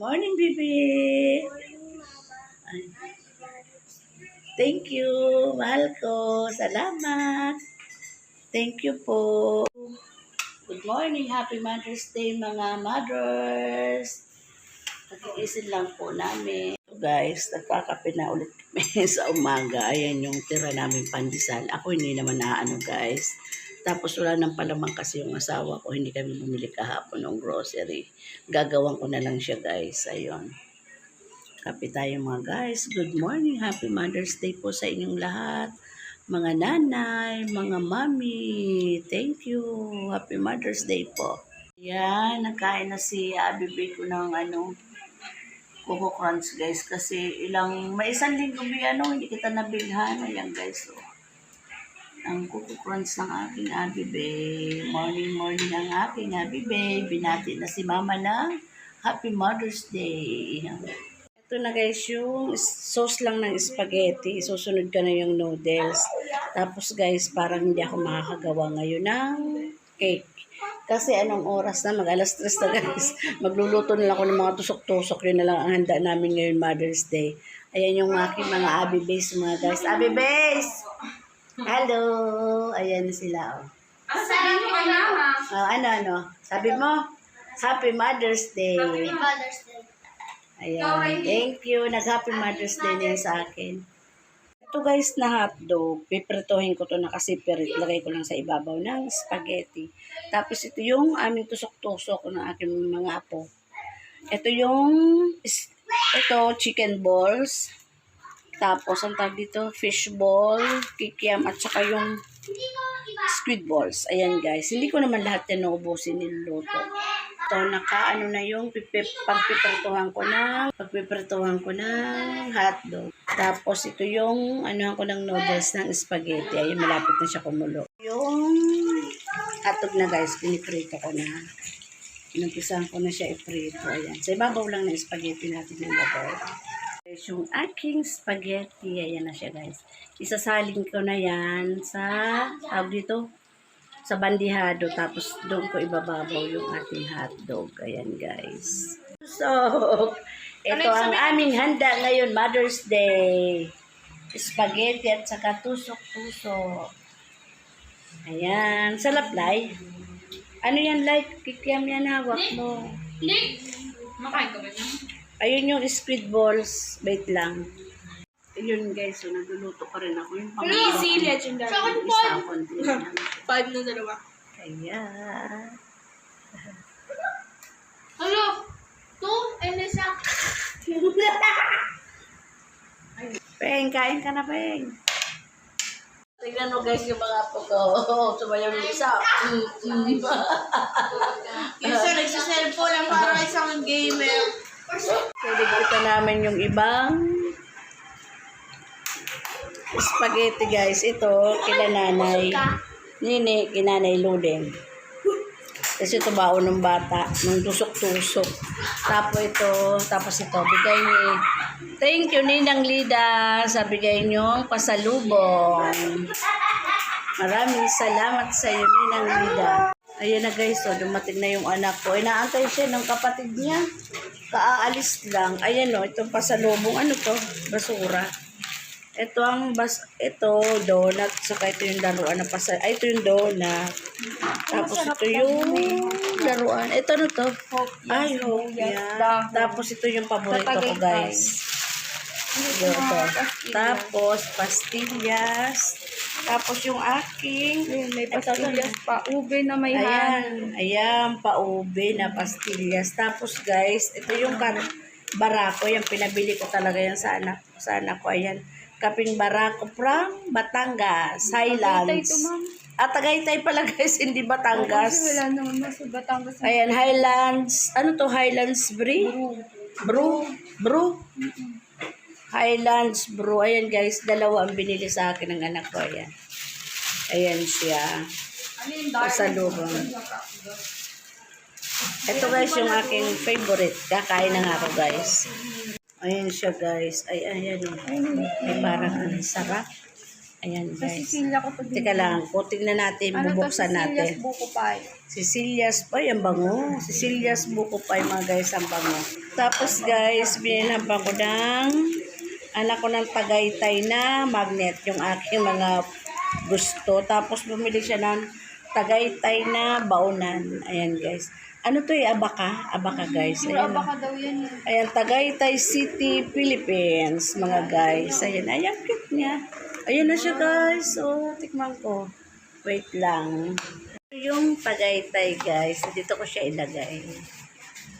Morning, baby. Thank you. Mahal ko. Salamat. Thank you po. Good morning. Happy Mother's Day, mga mothers. Nagigising lang po namin. Guys, nagkakape na ulit kami sa umaga. Ayan yung tira namin pandesal. Ako hindi naman naano guys. Tapos wala nang palamang kasi yung asawa ko. Hindi kami bumili kahapon ng grocery. Gagawan ko na lang siya guys. Ayun. Kape tayo mga guys. Good morning. Happy Mother's Day po sa inyong lahat. Mga nanay, mga mami. Thank you. Happy Mother's Day po. Yan, nagkain na si Abibay ko ng ano, Coco Crunch guys. Kasi ilang, may isang linggo ano, hindi kita nabilhan. Ayan guys. So, ang Coco Crunch ng aking Abibay. Morning, morning ang aking Abibay. Binati na si mama ng Happy Mother's Day. Ito na guys, yung sauce lang ng spaghetti. Susunod ka na yung noodles. Tapos guys, parang hindi ako makakagawa ngayon ng cake. Kasi anong oras na? Mag alas 3 na guys. Magluluto na lang ako ng mga tusok-tusok. Yun na lang ang handa namin ngayon Mother's Day. Ayan yung aking mga Abby Base mga guys. Abby Base! Hello! Ayan na sila oh. Ang sabi mo, mama. Oh, ano ano? Sabi mo? Happy Mother's Day. Mother's Day. Ayan. Thank you. Nag-happy Mother's Day din sa akin. Ito guys na hotdog. Pipritohin ko to na kasi pirit. Lagay ko lang sa ibabaw ng spaghetti. Tapos ito yung aming tusok-tusok ng aking mga apo. Ito yung ito chicken balls. Tapos ang tawag dito fish ball, kikiam at saka yung squid balls. Ayan guys. Hindi ko naman lahat yan naubusin niluluto. Ito, naka ano na yung pipip, pagpiprituhan ko na, pagpiprituhan ko ng hotdog. Tapos ito yung ano ko ng noodles ng spaghetti. Ayun, malapit na siya kumulo. Yung hotdog na guys, piniprito ko na. Inumpisahan ko na siya iprito. Ayan. Sa ibabaw lang ng spaghetti natin yung lagay. Guys, yung aking spaghetti, ayan na siya guys. Isasalin ko na yan sa, tawag dito, sa bandihado. Tapos doon ko ibababaw yung ating hotdog. Ayan guys. So, ito ang aming handa ngayon, Mother's Day. Spaghetti at saka tusok-tusok. Ayan. Sa laplay. Ano yan, like? Kikiam yan, hawak mo. Nick! Makain ka ba niya? Ayun yung squid balls. Wait lang. Ayun guys, so nagluluto pa rin ako. Yung Easy, pangalawa. legendary. Yung isa konti lang. Five na dalawa. Kaya, Hello! Two and isa. Peng, kain ka na, Peng. Tingnan mo guys yung mga apo ko. Sumayaw yung isa. Mm, mm. Isa nagsiselfone lang para isang gamer. Pwede kita namin yung ibang spaghetti guys. Ito, kila nanay. Nini, kinanay Luleng. Kasi ito baon ng bata, ng tusok-tusok. Tapos ito, tapos ito, bigay ni, thank you Ninang Lida sa bigay niyong pasalubong. Maraming salamat sa iyo Ninang Lida. Ayan na guys, so dumating na yung anak ko. Inaantay siya ng kapatid niya. Kaaalis lang. Ayan o, itong pasalubong. Ano to? Basura. Ito ang bas ito donut saka ito yung laruan na pasa ay ito yung donut. Tapos ito yung laruan. Ito ano to? Ay, hopya. Tapos ito yung paborito ko, guys. Ito. Tapos pastillas. Tapos yung aking May pastillas pa. Ube na may Ayan, ayan, paube na pastillas. Tapos guys, ito yung kar barako, yung pinabili ko talaga yan sa anak, sa anak ko. Ayan, kaping barako from Batangas, Highlands. At Tagaytay pala guys, hindi Batangas. wala naman nasa Batangas. Ayan, Highlands, ano to, Highlands Brew? Brew? Brew? Highlands Brew. Ayan guys, dalawa ang binili sa akin ng anak ko. Ayan. Ayan siya. Ano yung Pasalubong. Ito guys yung aking favorite. Kakain na nga ako guys. Ayan siya guys. Ay, ayan o. Ay, parang ang sarap. Ayan Sa guys. Sicilia ko to Teka lang, kuting na natin, Ano to? bubuksan Sicilia's natin. buko pie. Sicilia's pa, yung bango. Sicilia's buko pa mga guys, ang bango. Tapos guys, binilhampan ko ng anak ko ng Tagaytay na magnet, yung aking mga gusto. Tapos bumili siya ng Tagaytay na baunan. Ayan guys. Ano to eh, abaka? Abaka guys. Ayan. baka daw yan eh. Ayan, Tagaytay City, Philippines, mga guys. Ayan, ayan, cute niya. Ayan na siya, guys. So, tikman ko. Wait lang. Yung Tagaytay, guys. Dito ko siya ilagay.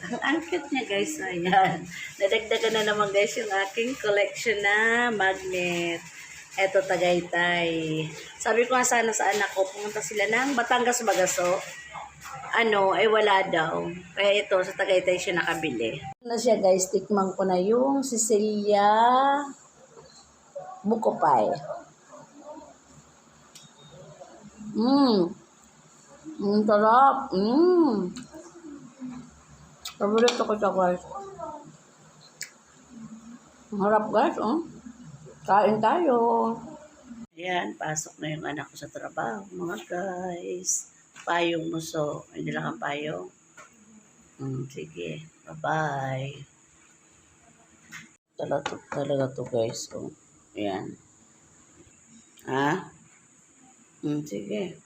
Ang, ang cute niya, guys. Ayan. Nadagdagan na naman, guys, yung aking collection na magnet. Eto, Tagaytay. Sabi ko nga sana sa anak ko, pumunta sila ng Batangas Bagaso ano, ay wala daw. Kaya ito, sa Tagaytay siya nakabili. Ano siya guys, tikman ko na yung Sicilia Buko Pie. Mmm. Mmm, sarap. Mmm. Paborito ko siya guys. Ang harap guys, oh. Kain tayo. Ayan, pasok na yung anak ko sa trabaho, mga guys. Payong muso. Hindi lang ang payong. Hmm, sige. Bye-bye. Talaga talaga to guys. Oh. Ayan. Ha? Hmm, sige.